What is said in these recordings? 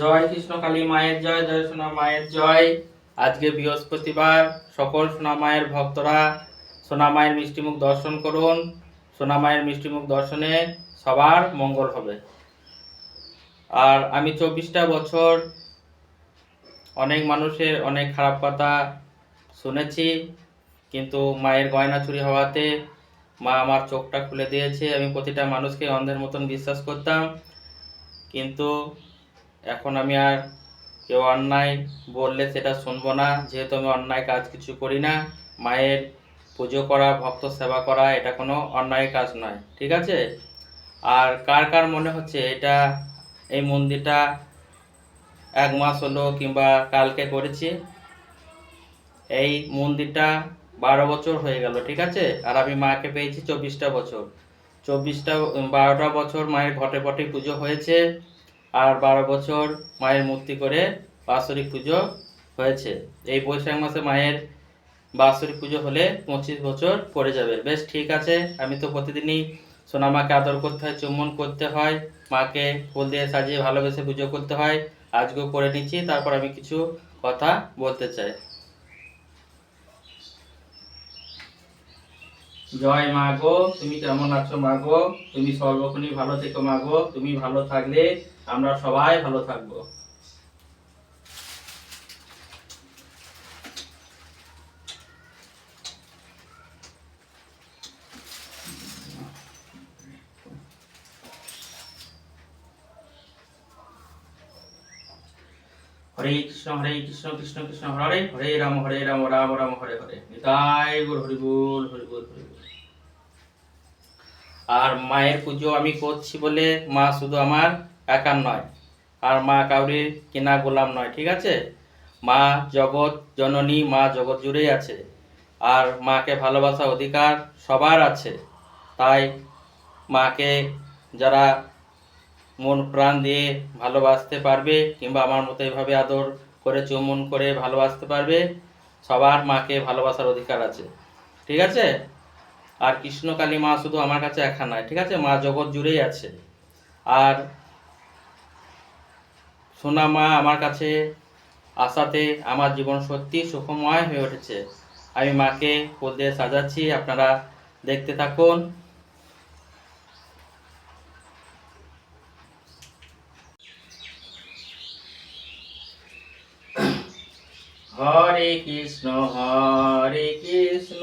জয় কৃষ্ণ কালী মায়ের জয় জয় সোনা মায়ের জয়। আজকে বৃহস্পতিবার, সকল সোনা মায়ের ভক্তরা সোনা মায়ের মিষ্টিমুখ দর্শন করুন। সোনা মায়ের মিষ্টিমুখ দর্শনে সবার মঙ্গল হবে। আর আমি চব্বিশটা বছর অনেক মানুষের অনেক খারাপ কথা শুনেছি, কিন্তু মায়ের গয়না চুরি হওয়াতে মা আমার চোখটা খুলে দিয়েছে। আমি প্রতিটা মানুষকে অন্ধের মতন বিশ্বাস করতাম, কিন্তু এখন আমি আর কেউ অন্যায় বললে সেটা শুনব না। যেহেতু আমি অন্যায় কাজ কিছু করি না, মায়ের পুজো করা, ভক্ত সেবা করা, এটা কোনো অন্যায় কাজ নয়, ঠিক আছে? আর কার কার মনে হচ্ছে এটা, এই মন্দিরটা এক মাস হলো কিংবা কালকে করেছি, এই মন্দিরটা বারো বছর হয়ে গেল, ঠিক আছে? আর আমি মাকে পেয়েছি চব্বিশটা বছর। চব্বিশটা, বারোটা বছর মায়ের ঘটে ঘটে পুজো হয়েছে। আর বারো বছর মায়ের মূর্তি করে বাৎসরিক পুজো হয়েছে। এই বৈশাখ মাসে মায়ের বাৎসরিক পুজো হলে পঁচিশ বছর পড়ে যাবে। বেশ, ঠিক আছে। আমি তো প্রতিদিনই সোনামাকে আদর করতে হয়, চুম্বন করতে হয়, মাকে ফুল দিয়ে সাজিয়ে ভালোবেসে পুজো করতে হয়। আজকেও করে নিচ্ছি, তারপর আমি কিছু কথা বলতে চাই। জয় মা গো, তুমি কেমন আছো মা গো? তুমি সর্বক্ষণই ভালো থেকো মা গো, তুমি ভালো থাকলে আমরা সবাই ভালো থাকব। হরে কৃষ্ণ হরে কৃষ্ণ কৃষ্ণ কৃষ্ণ, হরে হরে, রাম হরে, রাম রাম রাম, হরে হরে। নিতাই গুর হরি বল হরি বল হরি আর মায়ের পুজো আমি করছি বলে মা শুধু আমার একার নয়। আর মা কাউরির কেনা গোলাম নয়, ঠিক আছে? মা জগৎ জননী, মা জগৎ জুড়েই আছে। আর মাকে ভালোবাসা অধিকার সবার আছে। তাই মাকে যারা মন প্রাণ দিয়ে ভালোবাসতে পারবে কিংবা আমার মতো এভাবে আদর করে, চুমন করে ভালোবাসতে পারবে, সবার মাকে ভালোবাসার অধিকার আছে। ঠিক আছে? আর কৃষ্ণকালী মা শুধু আমার কাছে একা নয়, ঠিক আছে? মা জগৎ জুড়েই আছে। আর সোনা মা আমার কাছে আসাতে আমার জীবন সত্যি সুখময় হয়ে উঠেছে। আমি মাকে ফুল দিয়ে সাজাচ্ছি, আপনারা দেখতে থাকুন। হরে কৃষ্ণ হরে কৃষ্ণ।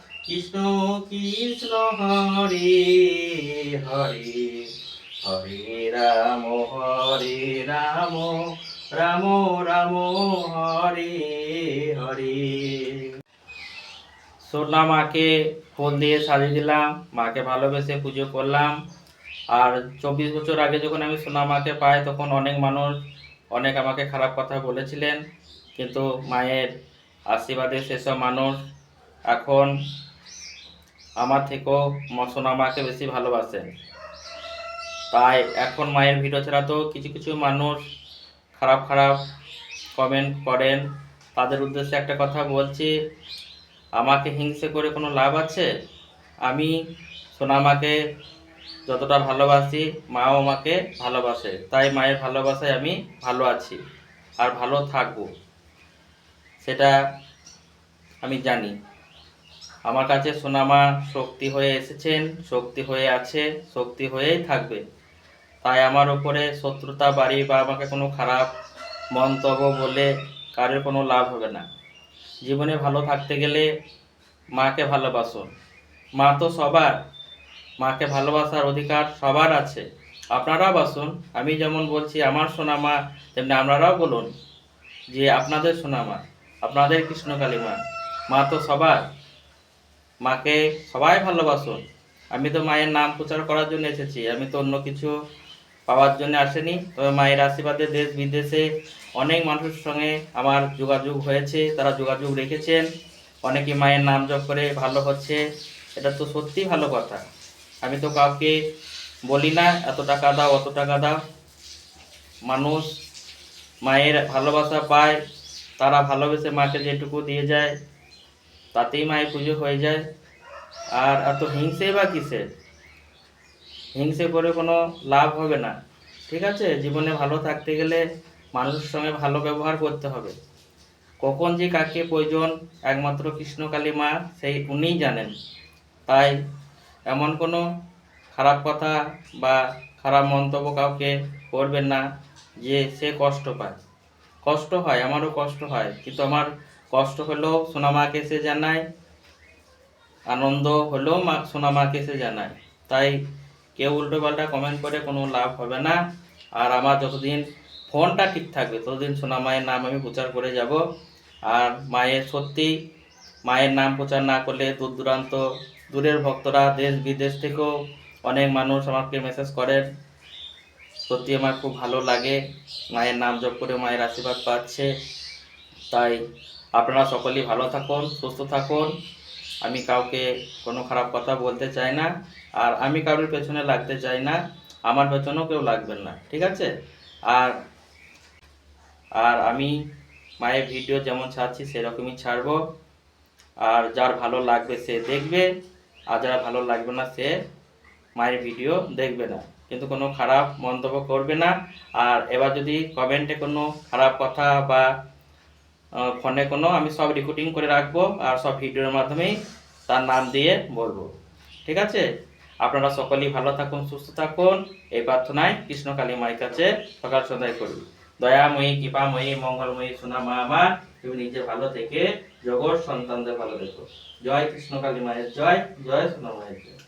কৃষ্ণ কৃষ্ণ হরে হরে হরে রাম হরে রাম রাম রাম, হরে হরে। সোনা মাকে ফুল দিয়ে সাজিয়ে দিলাম, মাকে ভালোবেসে পুজো করলাম। আর চব্বিশ বছর আগে যখন আমি সোনা মাকে পাই, তখন অনেক মানুষ অনেক আমাকে খারাপ কথা বলেছিলেন। কিন্তু মায়ের আশীর্বাদে সেসব মানুষ এখন আমার থেকেও ম- সোনা মাকে বেশি ভালোবাসেন তাই এখন মায়ের ভিডিও ছাড়া তো কিছু কিছু মানুষ খারাপ খারাপ কমেন্ট করেন। তাদের উদ্দেশ্যে একটা কথা বলছি, আমাকে হিংসে করে কোনো লাভ আছে? আমি সোনামাকে যতটা ভালোবাসি, মাও আমাকে ভালোবাসে। তাই মায়ের ভালোবাসায় আমি ভালো আছি আর ভালো থাকব। সেটা আমি জানি। আমার কাছে সোনামা শক্তি হয়ে এসেছেন, শক্তি হয়ে আছে, শক্তি হয়েই থাকবে। তাই আমার উপরে শত্রুতা, বাড়ি বা আমাকে কোনো খারাপ মন্তব্য বলে কারোর কোনো লাভ হবে না। জীবনে ভালো থাকতে গেলে মাকে ভালোবাসুন মা তো সবার, মাকে ভালোবাসার অধিকার সবার আছে। আপনারাও বাসুন, আমি যেমন বলছি, আমার সোনামা, তেমনি আপনারাও বলুন যে আপনাদের সোনামা, আপনাদের কৃষ্ণকালী মা মা তো সবার। মাকে সবাই ভালোবাসুন আমি তো মায়ের নাম প্রচার করার জন্য এসেছি। আমি তো অন্য কিছু পাওয়ার জন্য আসেনি। তবে মায়ের আশীর্বাদে দেশ বিদেশে অনেক মানুষের সঙ্গে আমার যোগাযোগ হয়েছে, তারা যোগাযোগ রেখেছেন। অনেকে মায়ের নাম জপ করে ভালো হচ্ছে। এটা তো সত্যি ভালো কথা। আমি তো কাউকে বলি না, এত টাকা দাও, অত টাকা দাও। মানুষ মায়ের ভালোবাসা পায়, তারা ভালোবেসে মাকে যেটুকু দিয়ে যায়। তাতেই মায়ের পুজো হয়ে যায়। আর এত হিংসে বা কিসের? হিংসে করে কোনো লাভ হবে না। ঠিক আছে? জীবনে ভালো থাকতে গেলে মানুষের সঙ্গে ভালো ব্যবহার করতে হবে। কখন যে কাকে প্রয়োজন, একমাত্র কৃষ্ণকালী মা, সেই উনিই জানেন। তাই এমন কোনো খারাপ কথা বা খারাপ মন্তব্য কাউকে করবেন না যে সে কষ্ট পায়। কষ্ট হয়, আমারও কষ্ট হয়, কিন্তু আমার কষ্ট হলেও সোনামাকে সে জানায়। আনন্দ হলেও মা সোনামাকে সে জানায়। তাই কেউ উল্টো পাল্টা কমেন্ট করে কোনো লাভ হবে না। আর আমার যতদিন ফোনটা ঠিক থাকবে, ততদিন সোনা মায়ের নাম আমি প্রচার করে যাব। আর মায়ের সত্যি, মায়ের নাম প্রচার না করলে দূর দূরান্ত, দূরের ভক্তরা, দেশ বিদেশ থেকেও অনেক মানুষ আমাকে মেসেজ করেন সত্যি আমার খুব ভালো লাগে। মায়ের নাম জপ করে মায়ের আশীর্বাদ পাচ্ছে। তাই আপনারা সকলেই ভালো থাকুন, সুস্থ থাকুন। আমি কাউকে কোনো খারাপ কথা বলতে চাই না, আর আমি কারোর পেছনে লাগতে চাই না, আমার পেছনেও কেউ লাগবেন না, ঠিক আছে? আর আর আমি মায়ের ভিডিও যেমন ছাড়ছি, সেরকমই ছাড়ব। আর যার ভালো লাগবে সে দেখবে, আর যারা ভালো লাগবে না সে মায়ের ভিডিও দেখবে না। কিন্তু কোনো খারাপ মন্তব্য করবে না। আর এবার যদি কমেন্টে কোনো খারাপ কথা বা ফোনে কোনো, আমি সব রেকর্ডিং করে রাখব আর সব ভিডিওর মাধ্যমেই তার নাম দিয়ে বলব। ঠিক আছে? আপনারা সকলেই ভালো থাকুন, সুস্থ থাকুন। এই প্রার্থনায় কৃষ্ণকালী মায়ের কাছে সকাল সন্ধ্যায় করি। দয়াময়ী, কৃপাময়ী, মঙ্গলময়ী সোনা মা আমার। তুমি নিজে ভালো থেকে জগৎ সন্তানদের ভালো দেখো। জয় কৃষ্ণকালী মায়ের জয় জয় সোনা মায়ের জয়।